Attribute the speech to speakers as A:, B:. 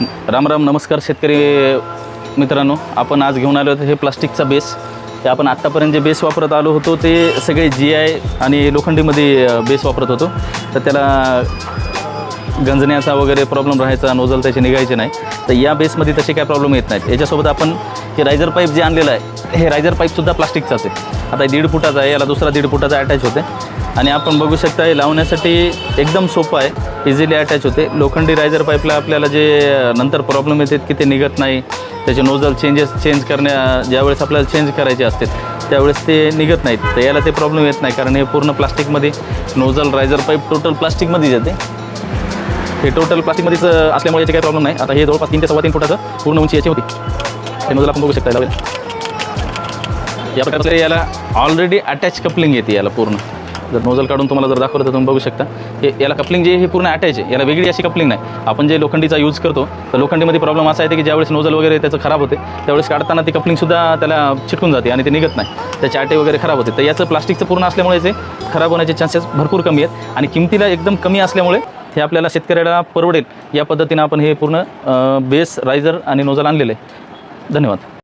A: राम राम नमस्कार शेतकरी मित्रांनो. आपण आज घेऊन आलो होतो हे प्लास्टिकचा बेस. ते आपण आत्तापर्यंत जे बेस वापरत आलो होतो ते सगळे जी आय आणि लोखंडीमध्ये बेस वापरत होतो. तर त्याला गंजण्याचा वगैरे प्रॉब्लेम राहायचा नोजल त्याचे निघायचे नाही. तर या बेसमध्ये तसे काय प्रॉब्लेम येत नाहीत. याच्यासोबत आपण हे रायझर पाईप जे आणलेलं आहे हे रायझर पाईपसुद्धा प्लास्टिकचाच आहे. आता हे दीड फुटाचा आहे याला दुसरा दीड फुटाचा अटॅच होते आणि आपण बघू शकता हे लावण्यासाठी एकदम सोपं आहे. इझिली अटॅच होते. लोखंडी रायझर पाईपला आपल्याला जे नंतर प्रॉब्लेम येतात की ते निघत नाही. त्याचे नोजल चेंजेस चेंज करण्या ज्यावेळेस आपल्याला चेंज करायचे असतात त्यावेळेस ते निघत नाहीत. तर याला ते प्रॉब्लेम येत नाही कारण हे पूर्ण प्लास्टिकमध्ये नोजल रायझर पाईप टोटल प्लास्टिकमध्ये येते. हे टोटल प्लास्टिकमध्येच असल्यामुळे याचे काही प्रॉब्लेम नाही. आता हे जवळपास तीन ते सव्वा तीन फुटाचं पूर्ण उंची याची होती. हे नोजल आपण बघू शकता लावेल या प्रकारचं याला ऑलरेडी अटॅच कपलिंग येते याला पूर्ण. जर नोजल काढून तुम्हाला जर दाखवलं तर तुम्ही बघू शकता. हे याला कपलिंग जे हे पूर्ण अटॅच आहे. याला वेगळी अशी कपलिंग नाही. आपण जे लोखंडीचा यूज करतो तर लोखंडीमध्ये प्रॉब्लेम असा आहे की ज्यावेळेस नोजल वगैरे त्याचं खराब होते त्यावेळेस काढताना ती कपलिंगसुद्धा त्याला चिटकून जाते आणि ते निघत नाही. त्याचे आटे वगैरे खराब होते. तर याचं प्लास्टिकचं पूर्ण असल्यामुळे ते खराब होण्याचे चान्सेस भरपूर कमी आहेत आणि किमतीला एकदम कमी असल्यामुळे हे आपल्याला शेतकऱ्याला परवडेल. या पद्धतीनं आपण हे पूर्ण बेस रायझर आणि नोजल आणलेलं आहे. धन्यवाद.